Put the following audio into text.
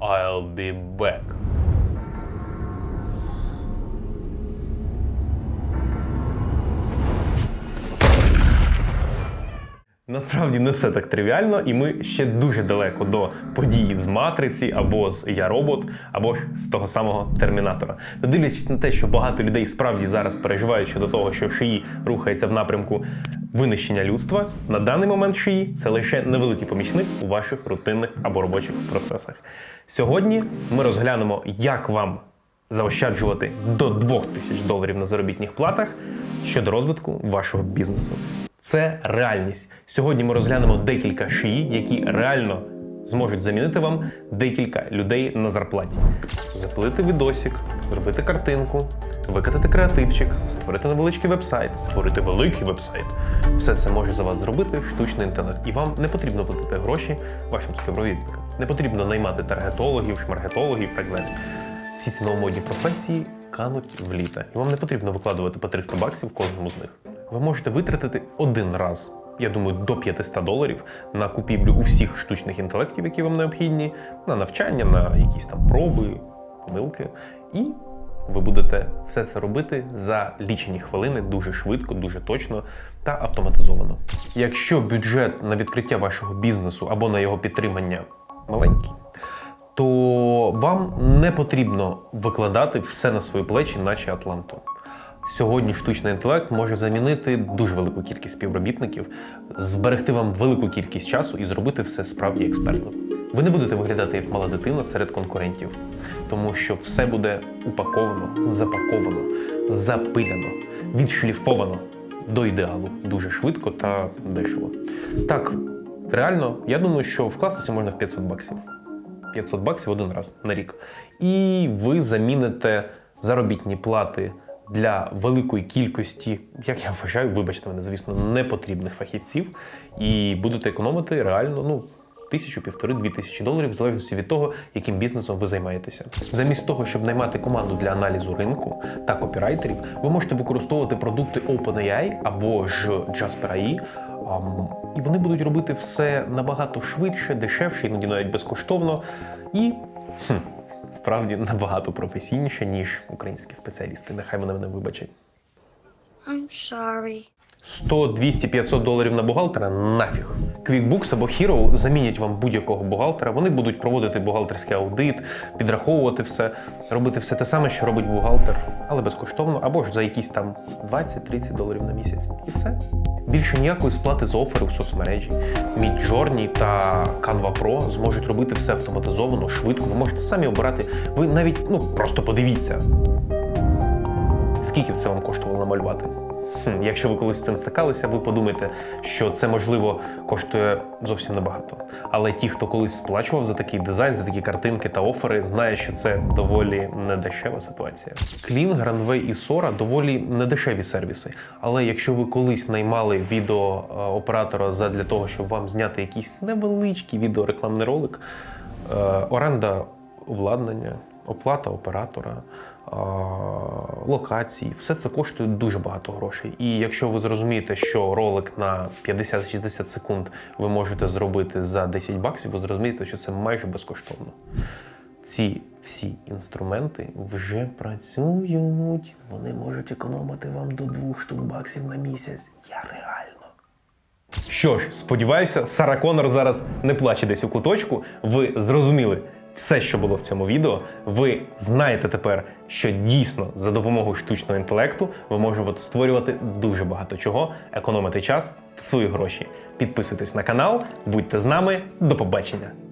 I'll be back. Насправді не все так тривіально, і ми ще дуже далеко до події з матриці або з Я робот, або з того самого термінатора. Не дивлячись на те, що багато людей справді зараз переживають щодо того, що шиї рухається в напрямку винищення людства. На даний момент шиї це лише невеликий помічник у ваших рутинних або робочих процесах. Сьогодні ми розглянемо, як вам заощаджувати до 2000 доларів на заробітних платах щодо розвитку вашого бізнесу. Це реальність. Сьогодні ми розглянемо декілька шиї, які реально зможуть замінити вам декілька людей на зарплаті. Запилити відосик, зробити картинку, викатати креативчик, створити невеличкий вебсайт, створити великий вебсайт. Все це може за вас зробити штучний інтелект. І вам не потрібно платити гроші вашим співробітникам. Не потрібно наймати таргетологів, шмаргетологів так далі. Всі ці новомодні професії кануть в літо. І вам не потрібно викладувати по 300 баксів кожному з них. Ви можете витратити один раз, я думаю, до 500 доларів на купівлю усіх штучних інтелектів, які вам необхідні, на навчання, на якісь там проби, помилки. І ви будете все це робити за лічені хвилини дуже швидко, дуже точно та автоматизовано. Якщо бюджет на відкриття вашого бізнесу або на його підтримання маленький, то вам не потрібно викладати все на свої плечі, наче Атланту. Сьогодні штучний інтелект може замінити дуже велику кількість співробітників, зберегти вам велику кількість часу і зробити все справді експертно. Ви не будете виглядати як мала дитина серед конкурентів, тому що все буде упаковано, запаковано, запиляно, відшліфовано до ідеалу дуже швидко та дешево. Так, реально, я думаю, що вкластися можна в 500 баксів. 500 баксів один раз на рік. І ви заміните заробітні плати для великої кількості, як я вважаю, вибачте мене, звісно, непотрібних фахівців, і будете економити реально ну. Тисячу, півтори, дві тисячі доларів, в залежності від того, яким бізнесом ви займаєтеся. Замість того, щоб наймати команду для аналізу ринку та копірайтерів, ви можете використовувати продукти OpenAI або ж Jasper.ai, ам, і вони будуть робити все набагато швидше, дешевше, іноді навіть безкоштовно, і хм, справді набагато професійніше, ніж українські спеціалісти. Нехай вони мене вибачать. I'm sorry. 100, 200, 500 доларів на бухгалтера нафіг. QuickBooks або Hero замінять вам будь-якого бухгалтера. Вони будуть проводити бухгалтерський аудит, підраховувати все, робити все те саме, що робить бухгалтер, але безкоштовно, або ж за якісь там 20-30 доларів на місяць. І все. Більше ніякої сплати за офери у соцмережі. Midjourney та Canva Pro зможуть робити все автоматизовано, швидко. Ви можете самі обирати. Ви навіть ну просто подивіться, скільки це вам коштувало намалювати. Хм, Якщо ви колись з цим стикалися, ви подумаєте, що це можливо коштує зовсім небагато. Але ті, хто колись сплачував за такий дизайн, за такі картинки та офери, знає, що це доволі недешева ситуація. Клін, Гранвей і Сора доволі недешеві сервіси. Але якщо ви колись наймали відеооператора для того, щоб вам зняти якийсь невеличкий відеорекламний ролик, е, оренда обладнання, оплата оператора, а, локації, все це коштує дуже багато грошей. І якщо ви зрозумієте, що ролик на 50-60 секунд ви можете зробити за 10 баксів, ви зрозумієте, що це майже безкоштовно. Ці всі інструменти вже працюють. Вони можуть економити вам до 2 штук баксів на місяць. Я реально. Що ж, сподіваюся, Сара Коннор зараз не плаче десь у куточку. Ви зрозуміли все, що було в цьому відео. Ви знаєте тепер, що дійсно за допомогою штучного інтелекту ви можете створювати дуже багато чого, економити час та свої гроші. Підписуйтесь на канал, будьте з нами. До побачення!